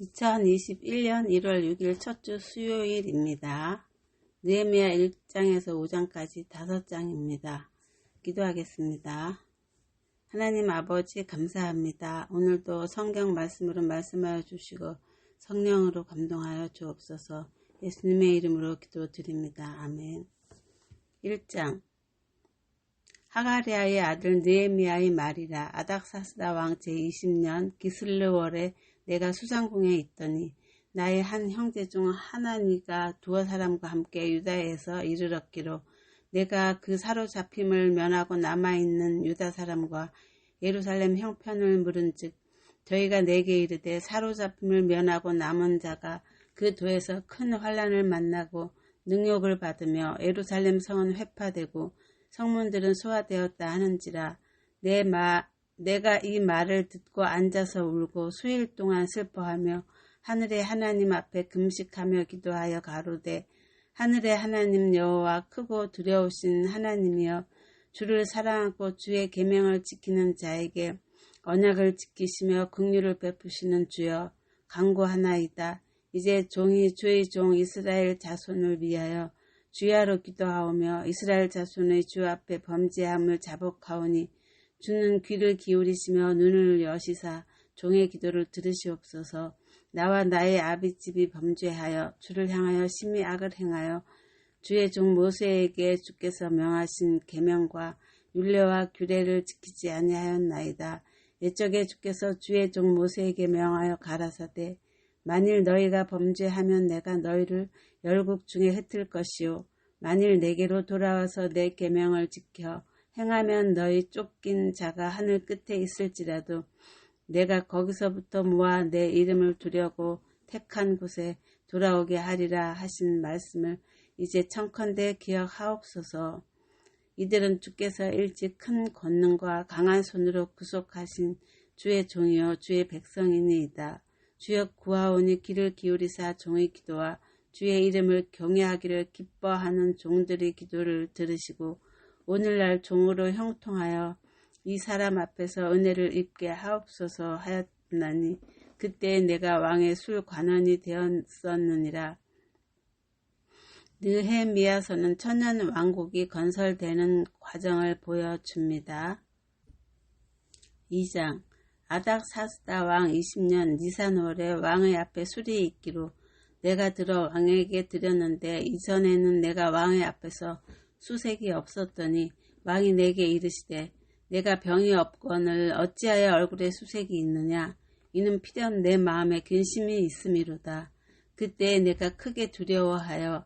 2021년 1월 6일 첫 주 수요일입니다. 느헤미야 1장에서 5장까지 5장입니다. 기도하겠습니다. 하나님 아버지 감사합니다. 오늘도 성경 말씀으로 말씀하여 주시고 성령으로 감동하여 주옵소서 예수님의 이름으로 기도드립니다. 아멘 1장 하가리아의 아들 느헤미야의 말이라 아닥사스다 왕 제20년 기슬르월에 내가 수상궁에 있더니 나의 한 형제 중 하나니가 두어 사람과 함께 유다에서 이르렀기로 내가 그 사로잡힘을 면하고 남아있는 유다 사람과 예루살렘 형편을 물은즉 저희가 내게 이르되 사로잡힘을 면하고 남은 자가 그 도에서 큰 환란을 만나고 능욕을 받으며 예루살렘 성은 회파되고 성문들은 소화되었다 하는지라 내 마, 내가 이 말을 듣고 앉아서 울고 수일 동안 슬퍼하며 하늘의 하나님 앞에 금식하며 기도하여 가로되 하늘의 하나님 여호와 크고 두려우신 하나님이여 주를 사랑하고 주의 계명을 지키는 자에게 언약을 지키시며 긍휼을 베푸시는 주여 강구하나이다. 이제 종이 주의 종 이스라엘 자손을 위하여 주야로 기도하오며 이스라엘 자손의 주 앞에 범죄함을 자복하오니 주는 귀를 기울이시며 눈을 여시사 종의 기도를 들으시옵소서. 나와 나의 아비집이 범죄하여 주를 향하여 심히 악을 행하여 주의 종 모세에게 주께서 명하신 계명과 율례와 규례를 지키지 아니하였나이다. 옛적에 주께서 주의 종 모세에게 명하여 가라사대 만일 너희가 범죄하면 내가 너희를 열국 중에 흩을 것이요 만일 내게로 돌아와서 내 계명을 지켜 행하면 너희 쫓긴 자가 하늘 끝에 있을지라도 내가 거기서부터 모아 내 이름을 두려고 택한 곳에 돌아오게 하리라 하신 말씀을 이제 청컨대 기억하옵소서. 이들은 주께서 일찍 큰 권능과 강한 손으로 구속하신 주의 종이요 주의 백성이니이다. 주여 구하오니 귀를 기울이사 종의 기도와 주의 이름을 경외하기를 기뻐하는 종들의 기도를 들으시고 오늘날 종으로 형통하여 이 사람 앞에서 은혜를 입게 하옵소서 하였나니 그때 내가 왕의 술 관원이 되었었느니라. 느헤미야서는 천년 왕국이 건설되는 과정을 보여줍니다. 2장 아닥사스다 왕 20년 니산월에 왕의 앞에 술이 있기로 내가 들어 왕에게 드렸는데 이전에는 내가 왕의 앞에서 수색이 없었더니 왕이 내게 이르시되 내가 병이 없거늘 어찌하여 얼굴에 수색이 있느냐? 이는 필연 내 마음에 근심이 있음이로다. 그때 내가 크게 두려워하여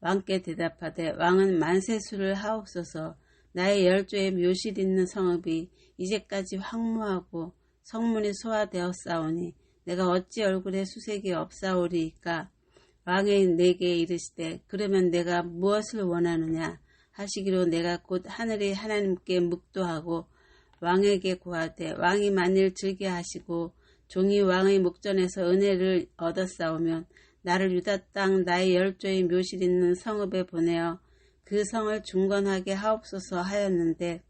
왕께 대답하되 왕은 만세수를 하옵소서. 나의 열조의 묘실 있는 성읍이 이제까지 황무하고 성문이 소화되었사오니 내가 어찌 얼굴에 수색이 없사오리이까? 왕이 내게 이르시되 그러면 내가 무엇을 원하느냐 하시기로 내가 곧 하늘의 하나님께 묵도하고 왕에게 구하되 왕이 만일 즐겨 하시고 종이 왕의 목전에서 은혜를 얻었사오면 나를 유다 땅 나의 열조의 묘실 있는 성읍에 보내어 그 성을 중건하게 하옵소서 하였는데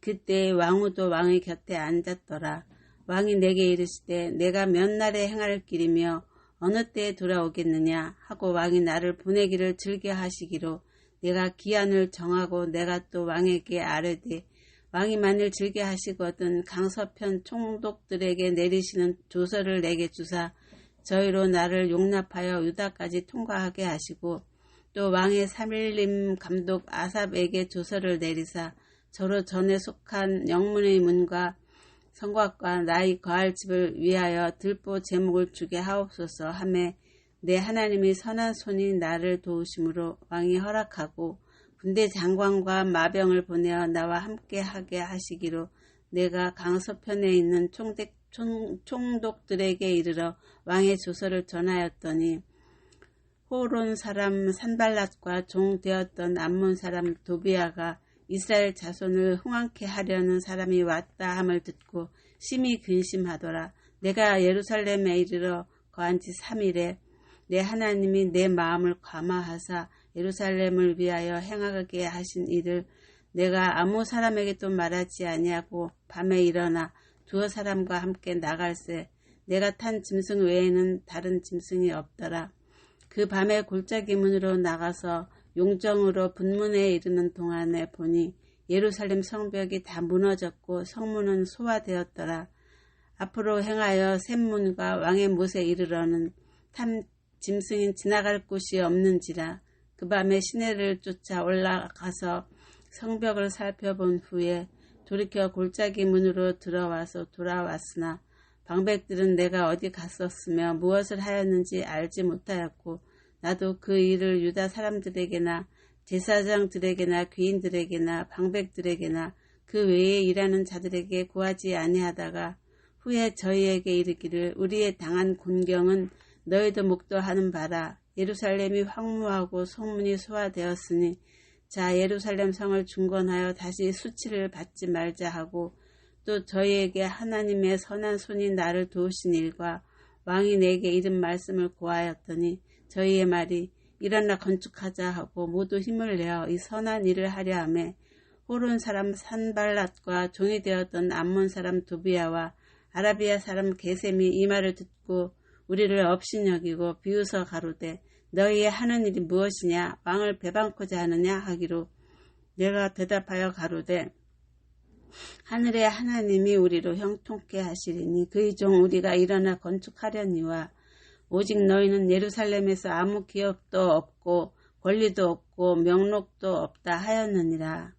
그때 왕후도 왕의 곁에 앉았더라. 왕이 내게 이르시되 내가 몇 날에 행할 길이며 어느 때에 돌아오겠느냐 하고 왕이 나를 보내기를 즐겨 하시기로 내가 기한을 정하고 내가 또 왕에게 아뢰되 왕이 만일 즐겨 하시거든 강서편 총독들에게 내리시는 조서를 내게 주사 저희로 나를 용납하여 유다까지 통과하게 하시고 또 왕의 삼일림 감독 아삽에게 조서를 내리사 저로 전에 속한 영문의 문과 성곽과 나의 거할 집을 위하여 들보 제목을 주게 하옵소서 하매 내 하나님이 선한 손이 나를 도우심으로 왕이 허락하고 군대 장관과 마병을 보내어 나와 함께 하게 하시기로 내가 강서편에 있는 총대, 총, 총독들에게 이르러 왕의 조서를 전하였더니 호론 사람 산발랏과 종 되었던 암몬 사람 도비아가 이스라엘 자손을 흥왕케 하려는 사람이 왔다 함을 듣고 심히 근심하더라. 내가 예루살렘에 이르러 거한 지 3일에 내 하나님이 내 마음을 감화하사 예루살렘을 위하여 행하게 하신 일을 내가 아무 사람에게도 말하지 아니하고 밤에 일어나 두어 사람과 함께 나갈새 내가 탄 짐승 외에는 다른 짐승이 없더라. 그 밤에 골짜기 문으로 나가서 용정으로 분문에 이르는 동안에 보니 예루살렘 성벽이 다 무너졌고 성문은 소화되었더라. 앞으로 행하여 샘문과 왕의 못에 이르러는 탐 짐승인 지나갈 곳이 없는지라 그 밤에 시내를 쫓아 올라가서 성벽을 살펴본 후에 돌이켜 골짜기 문으로 들어와서 돌아왔으나 방백들은 내가 어디 갔었으며 무엇을 하였는지 알지 못하였고 나도 그 일을 유다 사람들에게나 제사장들에게나 귀인들에게나 방백들에게나 그 외에 일하는 자들에게 구하지 아니하다가 후에 저희에게 이르기를 우리의 당한 곤경은 너희도 목도하는 바라. 예루살렘이 황무하고 성문이 소화되었으니 자 예루살렘 성을 중건하여 다시 수치를 받지 말자 하고 또 저희에게 하나님의 선한 손이 나를 도우신 일과 왕이 내게 이른 말씀을 고하였더니 저희의 말이 일어나 건축하자 하고 모두 힘을 내어 이 선한 일을 하려 하매 호론 사람 산발랏과 종이 되었던 암몬 사람 도비아와 아라비아 사람 게셈이 이 말을 듣고 우리를 업신여기고 비웃어 가로되 너희의 하는 일이 무엇이냐? 왕을 배반코자 하느냐? 하기로 내가 대답하여 가로되 하늘의 하나님이 우리로 형통케 하시리니 그의 종 우리가 일어나 건축하려니와 오직 너희는 예루살렘에서 아무 기업도 없고 권리도 없고 명록도 없다 하였느니라.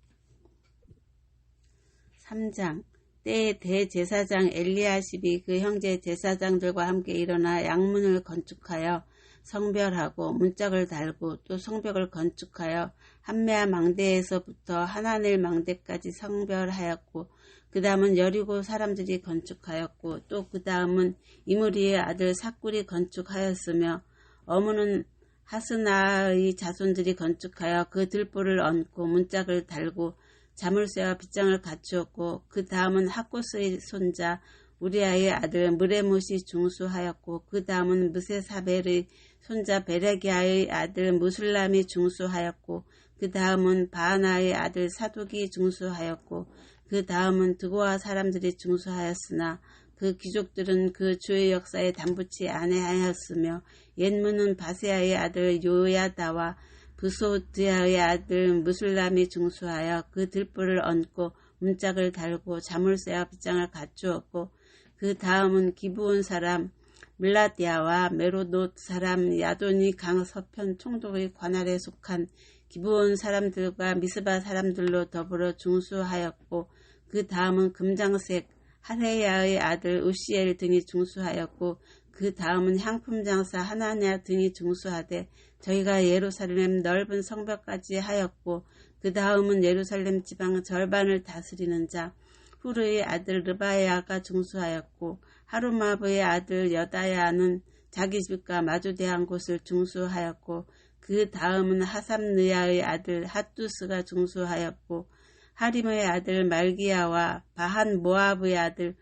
3장 때에 대제사장 엘리아십이 그 형제 제사장들과 함께 일어나 양문을 건축하여 성별하고 문짝을 달고 또 성벽을 건축하여 한메아 망대에서부터 하나넬 망대까지 성별하였고 그 다음은 여리고 사람들이 건축하였고 또 그 다음은 이무리의 아들 사꿀이 건축하였으며 어무는 하스나의 자손들이 건축하여 그 들보를 얹고 문짝을 달고 자물쇠와 빗장을 갖추었고 그 다음은 하코스의 손자 우리아의 아들 무레못이 중수하였고 그 다음은 무세사벨의 손자 베레기아의 아들 무술람이 중수하였고 그 다음은 바하나의 아들 사독이 중수하였고 그 다음은 드고아 사람들이 중수하였으나 그 귀족들은 그 주의 역사에 담붙이 아니하였으며 옛문은 바세아의 아들 요야다와 부소드야의 아들 무술람이 중수하여 그 들불을 얹고 문짝을 달고 자물쇠와 빗장을 갖추었고 그 다음은 기부온 사람 밀라디아와 메로노 사람 야돈이 강 서편 총독의 관할에 속한 기부온 사람들과 미스바 사람들로 더불어 중수하였고 그 다음은 금장색 하레야의 아들 우시엘 등이 중수하였고 그 다음은 향품 장사 하나냐 등이 중수하되 저희가 예루살렘 넓은 성벽까지 하였고 그 다음은 예루살렘 지방 절반을 다스리는 자 후르의 아들 르바야가 중수하였고 하루마브의 아들 여다야는 자기 집과 마주대한 곳을 중수하였고 그 다음은 하삼느야의 아들 핫두스가 중수하였고 하림의 아들 말기야와 바한 모아브의 아들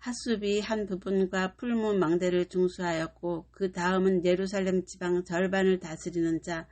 하수비 한 부분과 풀무 망대를 중수하였고 그 다음은 예루살렘 지방 절반을 다스리는 자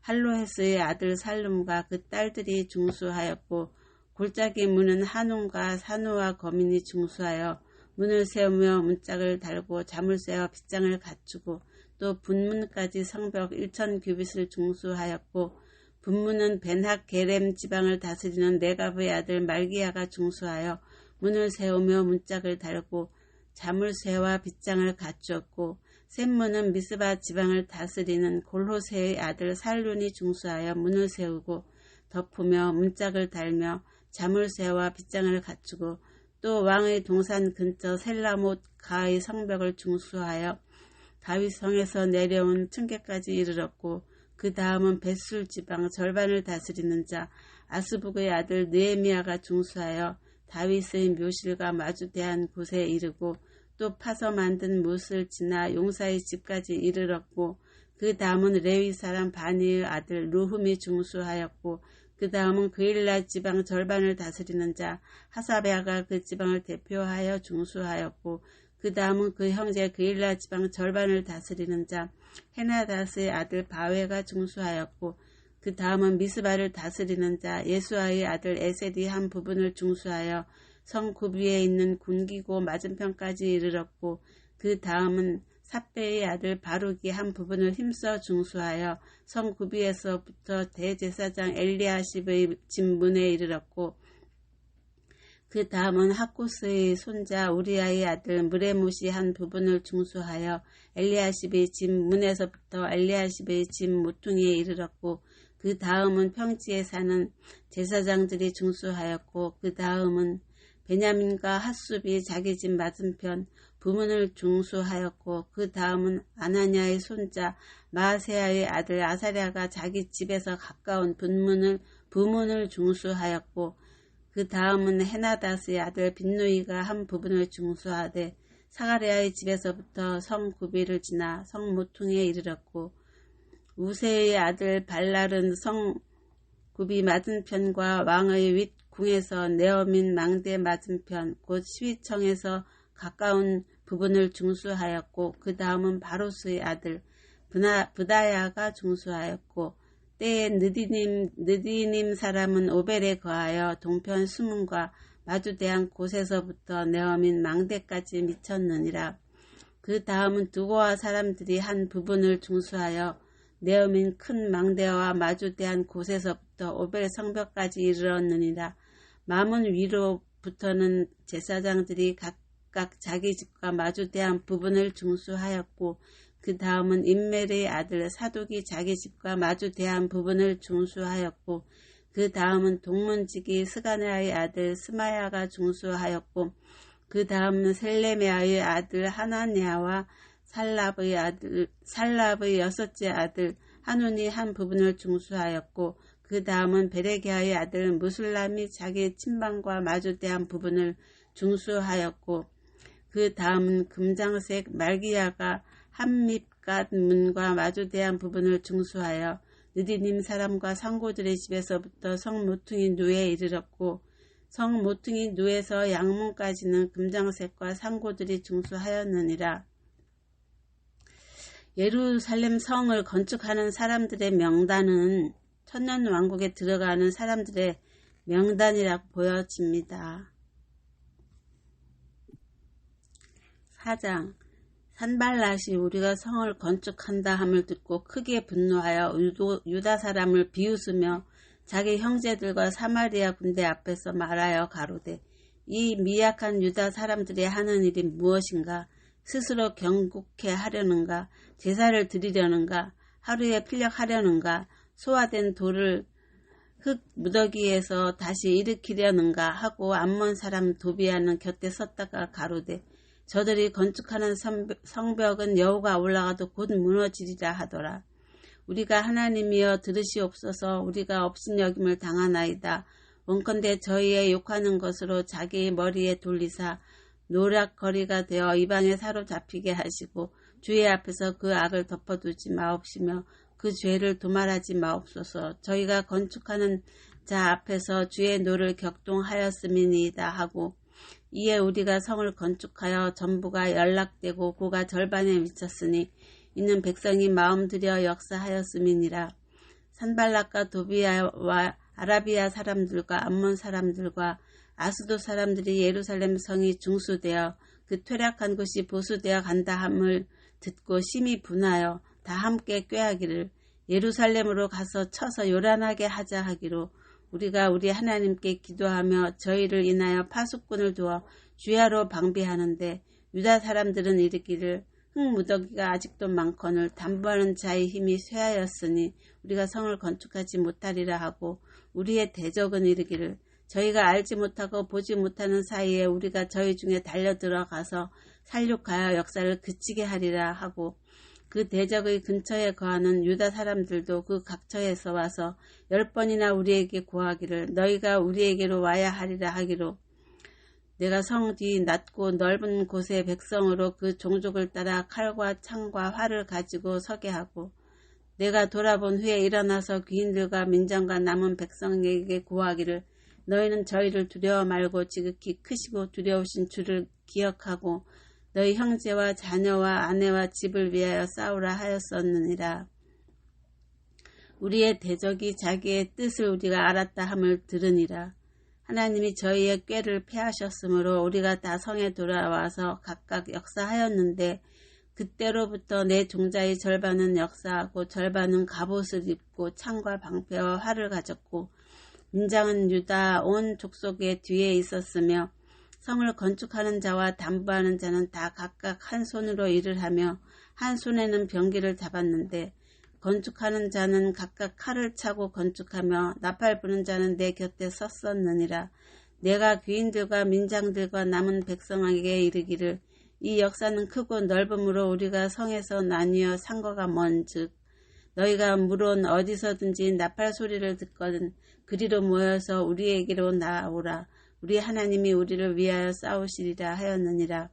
할로헤스의 아들 살룸과 그 딸들이 중수하였고 골짜기 문은 한웅과 산우와 거민이 중수하여 문을 세우며 문짝을 달고 자물쇠와 빗장을 갖추고 또 분문까지 성벽 1천 규빗을 중수하였고 분문은 벤학 게렘 지방을 다스리는 네가브의 아들 말기야가 중수하여 문을 세우며 문짝을 달고 자물쇠와 빗장을 갖추었고 샘문은 미스바 지방을 다스리는 골호세의 아들 살룬이 중수하여 문을 세우고 덮으며 문짝을 달며 자물쇠와 빗장을 갖추고 또 왕의 동산 근처 셀라못 가의 성벽을 중수하여 다윗성에서 내려온 층계까지 이르렀고 그 다음은 벳술 지방 절반을 다스리는 자 아스북의 아들 느에미아가 중수하여 다윗의 묘실과 마주대한 곳에 이르고 또 파서 만든 못을 지나 용사의 집까지 이르렀고 그 다음은 레위 사람 바니의 아들 루흠이 중수하였고 그 다음은 그일라 지방 절반을 다스리는 자 하사베아가 그 지방을 대표하여 중수하였고 그 다음은 그 형제 그일라 지방 절반을 다스리는 자 헤나다스의 아들 바웨가 중수하였고 그 다음은 미스바를 다스리는 자 예수아의 아들 에세디 한 부분을 중수하여 성 구비에 있는 군기고 맞은편까지 이르렀고 그 다음은 삽배의 아들 바룩이 한 부분을 힘써 중수하여 성 구비에서부터 대제사장 엘리아십의 집 문에 이르렀고 그 다음은 하쿠스의 손자 우리아의 아들 무레무시 한 부분을 중수하여 엘리아십의 집 문에서부터 엘리아십의 집 모퉁이에 이르렀고 그 다음은 평지에 사는 제사장들이 중수하였고 그 다음은 베냐민과 핫숲이 자기 집 맞은편 부문을 중수하였고 그 다음은 아나냐의 손자 마세아의 아들 아사랴가 자기 집에서 가까운 분문을 부문을 중수하였고 그 다음은 헤나다스의 아들 빈누이가 한 부분을 중수하되 사가랴의 집에서부터 성 구비를 지나 성 모퉁이에 이르렀고 우세의 아들 발랄은 성 구비 맞은편과 왕의 윗 궁에서 네어민 망대 맞은편 곧 시위청에서 가까운 부분을 중수하였고 그 다음은 바로스의 아들 브나, 브다야가 중수하였고 때에 느디님, 느디님 사람은 오벨에 거하여 동편 수문과 마주대한 곳에서부터 네어민 망대까지 미쳤느니라. 그 다음은 두고와 사람들이 한 부분을 중수하여 네어민 큰 망대와 마주대한 곳에서부터 오벨 성벽까지 이르렀느니라. 마문 위로부터는 제사장들이 각각 자기 집과 마주대한 부분을 중수하였고 그 다음은 인멜의 아들 사독이 자기 집과 마주 대한 부분을 중수하였고 그 다음은 동문지기 스가네아의 아들 스마야가 중수하였고 그 다음은 셀레메아의 아들 하나니아와 살랍의 아들 살랍의 여섯째 아들 하눈이 한 부분을 중수하였고 그 다음은 베레기아의 아들 무슬람이 자기 친방과 마주대한 부분을 중수하였고 그 다음은 금장색 말기야가 한밑갓 문과 마주대한 부분을 중수하여 느디님 사람과 상고들의 집에서부터 성 모퉁이 누에 이르렀고 성 모퉁이 누에서 양문까지는 금장색과 상고들이 중수하였느니라. 예루살렘 성을 건축하는 사람들의 명단은 천년 왕국에 들어가는 사람들의 명단이라고 보여집니다. 4장 산발랏이 우리가 성을 건축한다 함을 듣고 크게 분노하여 유다 사람을 비웃으며 자기 형제들과 사마리아 군대 앞에서 말하여 가로되 이 미약한 유다 사람들이 하는 일이 무엇인가 스스로 경국해 하려는가 제사를 드리려는가 하루에 필력하려는가 소화된 돌을 흙 무더기에서 다시 일으키려는가 하고 암몬 사람 도비아는 곁에 섰다가 가로되 저들이 건축하는 성벽은 여호가 올라가도 곧 무너지리라 하더라. 우리가 하나님이여 들으시옵소서 우리가 업신여김을 당하나이다. 원컨대 저희의 욕하는 것으로 자기의 머리에 돌리사 노략거리가 되어 이방에 사로잡히게 하시고 주의 앞에서 그 악을 덮어두지 마옵시며 그 죄를 도말하지 마옵소서 저희가 건축하는 자 앞에서 주의 노를 격동하였음이니이다 하고 이에 우리가 성을 건축하여 전부가 연락되고 고가 절반에 미쳤으니 이는 백성이 마음 들여 역사하였음이니라. 산발락과 도비아와 아라비아 사람들과 암몬 사람들과 아스도 사람들이 예루살렘 성이 중수되어 그 퇴락한 곳이 보수되어 간다 함을 듣고 심히 분하여 다 함께 꾀하기를 예루살렘으로 가서 쳐서 요란하게 하자 하기로 우리가 우리 하나님께 기도하며 저희를 인하여 파수꾼을 두어 주야로 방비하는데 유다 사람들은 이르기를 흙무더기가 아직도 많거늘 담보하는 자의 힘이 쇠하였으니 우리가 성을 건축하지 못하리라 하고 우리의 대적은 이르기를 저희가 알지 못하고 보지 못하는 사이에 우리가 저희 중에 달려 들어가서 살육하여 역사를 그치게 하리라 하고 그 대적의 근처에 거하는 유다 사람들도 그 각처에서 와서 열 번이나 우리에게 구하기를 너희가 우리에게로 와야 하리라 하기로 내가 성 뒤 낮고 넓은 곳의 백성으로 그 종족을 따라 칼과 창과 활을 가지고 서게 하고 내가 돌아본 후에 일어나서 귀인들과 민정과 남은 백성에게 구하기를 너희는 저희를 두려워 말고 지극히 크시고 두려우신 주를 기억하고 너희 형제와 자녀와 아내와 집을 위하여 싸우라 하였었느니라. 우리의 대적이 자기의 뜻을 우리가 알았다 함을 들으니라. 하나님이 저희의 꾀를 패하셨으므로 우리가 다 성에 돌아와서 각각 역사하였는데 그때로부터 내 종자의 절반은 역사하고 절반은 갑옷을 입고 창과 방패와 활을 가졌고 민장은 유다 온 족속의 뒤에 있었으며 성을 건축하는 자와 담보하는 자는 다 각각 한 손으로 일을 하며 한 손에는 병기를 잡았는데 건축하는 자는 각각 칼을 차고 건축하며 나팔 부는 자는 내 곁에 섰었느니라. 내가 귀인들과 민장들과 남은 백성에게 이르기를 이 역사는 크고 넓음으로 우리가 성에서 나뉘어 상거가 먼즉 너희가 물론 어디서든지 나팔 소리를 듣거든 그리로 모여서 우리에게로 나오라 우리 하나님이 우리를 위하여 싸우시리라 하였느니라.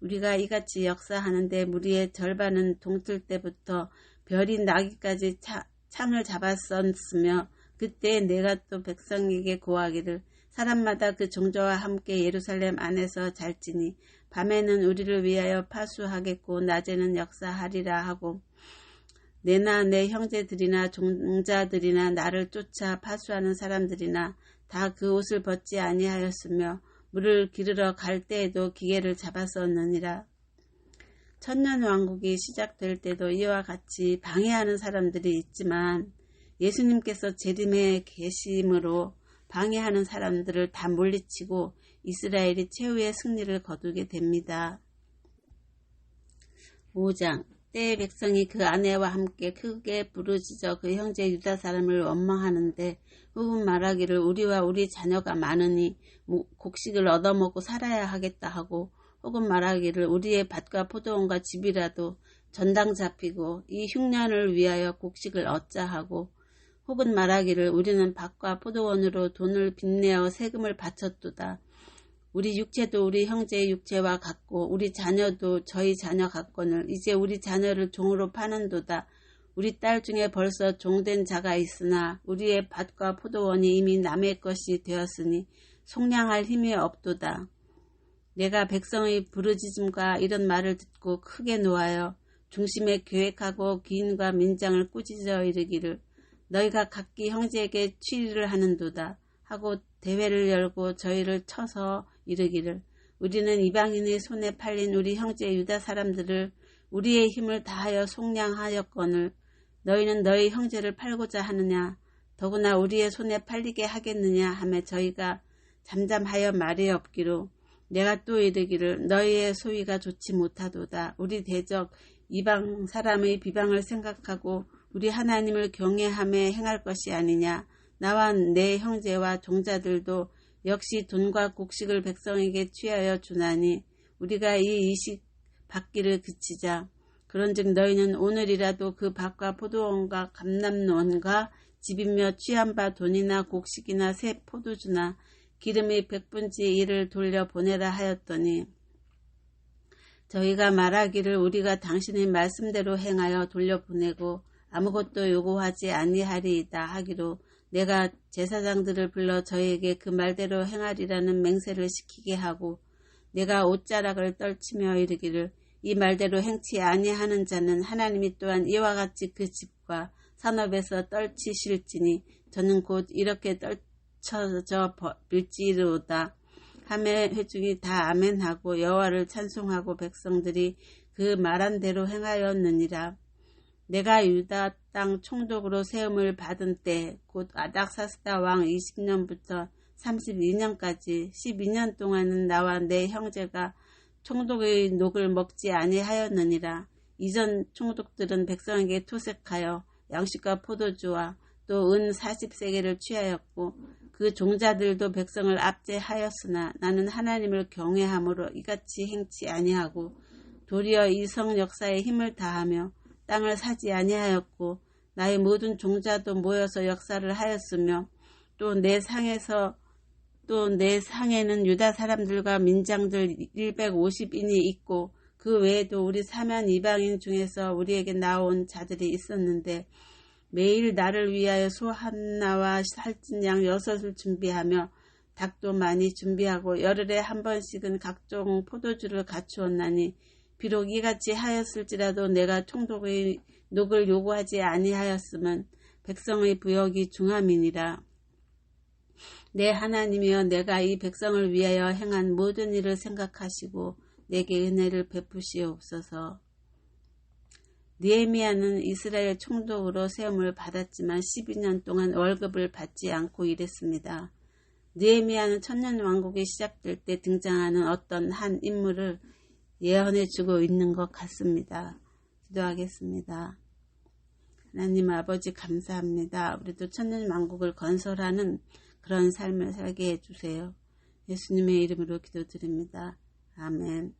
우리가 이같이 역사하는데 무리의 절반은 동틀 때부터 별이 나기까지 차, 창을 잡았었으며 그때 내가 또 백성에게 고하기를 사람마다 그 종조와 함께 예루살렘 안에서 잘지니 밤에는 우리를 위하여 파수하겠고 낮에는 역사하리라 하고 내나 내 형제들이나 종자들이나 나를 쫓아 파수하는 사람들이나 다 그 옷을 벗지 아니하였으며 물을 기르러 갈 때에도 기계를 잡았었느니라. 천년 왕국이 시작될 때도 이와 같이 방해하는 사람들이 있지만 예수님께서 재림에 계심으로 방해하는 사람들을 다 물리치고 이스라엘이 최후의 승리를 거두게 됩니다. 5장 때의 백성이 그 아내와 함께 크게 부르짖어 그 형제 유다 사람을 원망하는데 후분 말하기를 우리와 우리 자녀가 많으니 곡식을 얻어먹고 살아야 하겠다 하고 혹은 말하기를 우리의 밭과 포도원과 집이라도 전당 잡히고 이 흉년을 위하여 곡식을 얻자 하고 혹은 말하기를 우리는 밭과 포도원으로 돈을 빚내어 세금을 바쳤도다. 우리 육체도 우리 형제의 육체와 같고 우리 자녀도 저희 자녀 같거늘 이제 우리 자녀를 종으로 파는도다. 우리 딸 중에 벌써 종된 자가 있으나 우리의 밭과 포도원이 이미 남의 것이 되었으니 속량할 힘이 없도다. 내가 백성의 부르짖음과 이런 말을 듣고 크게 놓아요. 중심에 계획하고 기인과 민장을 꾸짖어 이르기를 너희가 각기 형제에게 취리를 하는도다 하고 대회를 열고 저희를 쳐서 이르기를 우리는 이방인의 손에 팔린 우리 형제 유다 사람들을 우리의 힘을 다하여 속량하였거늘 너희는 너희 형제를 팔고자 하느냐? 더구나 우리의 손에 팔리게 하겠느냐? 하며 저희가 잠잠하여 말이 없기로 내가 또 이르기를 너희의 소위가 좋지 못하도다. 우리 대적 이방 사람의 비방을 생각하고 우리 하나님을 경외함에 행할 것이 아니냐? 나와 내 형제와 종자들도 역시 돈과 곡식을 백성에게 취하여 주나니 우리가 이 이식 받기를 그치자. 그런즉 너희는 오늘이라도 그 밭과 포도원과 감남원과 집이며 취한 바 돈이나 곡식이나 새 포도주나 기름이 백분지 일을 돌려 보내라 하였더니 저희가 말하기를 우리가 당신의 말씀대로 행하여 돌려 보내고 아무것도 요구하지 아니하리이다 하기로 내가 제사장들을 불러 저에게 그 말대로 행하리라는 맹세를 시키게 하고 내가 옷자락을 떨치며 이르기를 이 말대로 행치 아니하는 자는 하나님이 또한 이와 같이 그 집과 산업에서 떨치실지니 저는 곧 이렇게 떨쳐져 빌지로다. 하매 회중이 다 아멘하고 여호와를 찬송하고 백성들이 그 말한 대로 행하였느니라. 내가 유다 땅 총독으로 세움을 받은 때 곧 아닥사스다 왕 20년부터 32년까지 12년 동안은 나와 내 형제가 총독의 녹을 먹지 아니하였느니라. 이전 총독들은 백성에게 토색하여 양식과 포도주와 또 은 40세계를 취하였고 그 종자들도 백성을 압제하였으나 나는 하나님을 경외함으로 이같이 행치 아니하고 도리어 이 성 역사에 힘을 다하며 땅을 사지 아니하였고 나의 모든 종자도 모여서 역사를 하였으며 또 내 상에서 또 내 상에는 유다 사람들과 민장들 150인이 있고 그 외에도 우리 사면 이방인 중에서 우리에게 나온 자들이 있었는데 매일 나를 위하여 소 하나와 살찐 양 여섯을 준비하며 닭도 많이 준비하고 열흘에 한 번씩은 각종 포도주를 갖추었나니 비록 이같이 하였을지라도 내가 총독의 녹을 요구하지 아니하였으면 백성의 부역이 중함이니라. 내 하나님이여 내가 이 백성을 위하여 행한 모든 일을 생각하시고 내게 은혜를 베푸시옵소서. 느헤미야는 이스라엘 총독으로 세움을 받았지만 12년 동안 월급을 받지 않고 일했습니다. 느헤미야는 천년 왕국이 시작될 때 등장하는 어떤 한 인물을 예언해 주고 있는 것 같습니다. 기도하겠습니다. 하나님 아버지 감사합니다. 우리도 천년 왕국을 건설하는 그런 삶을 살게 해주세요. 예수님의 이름으로 기도드립니다. 아멘.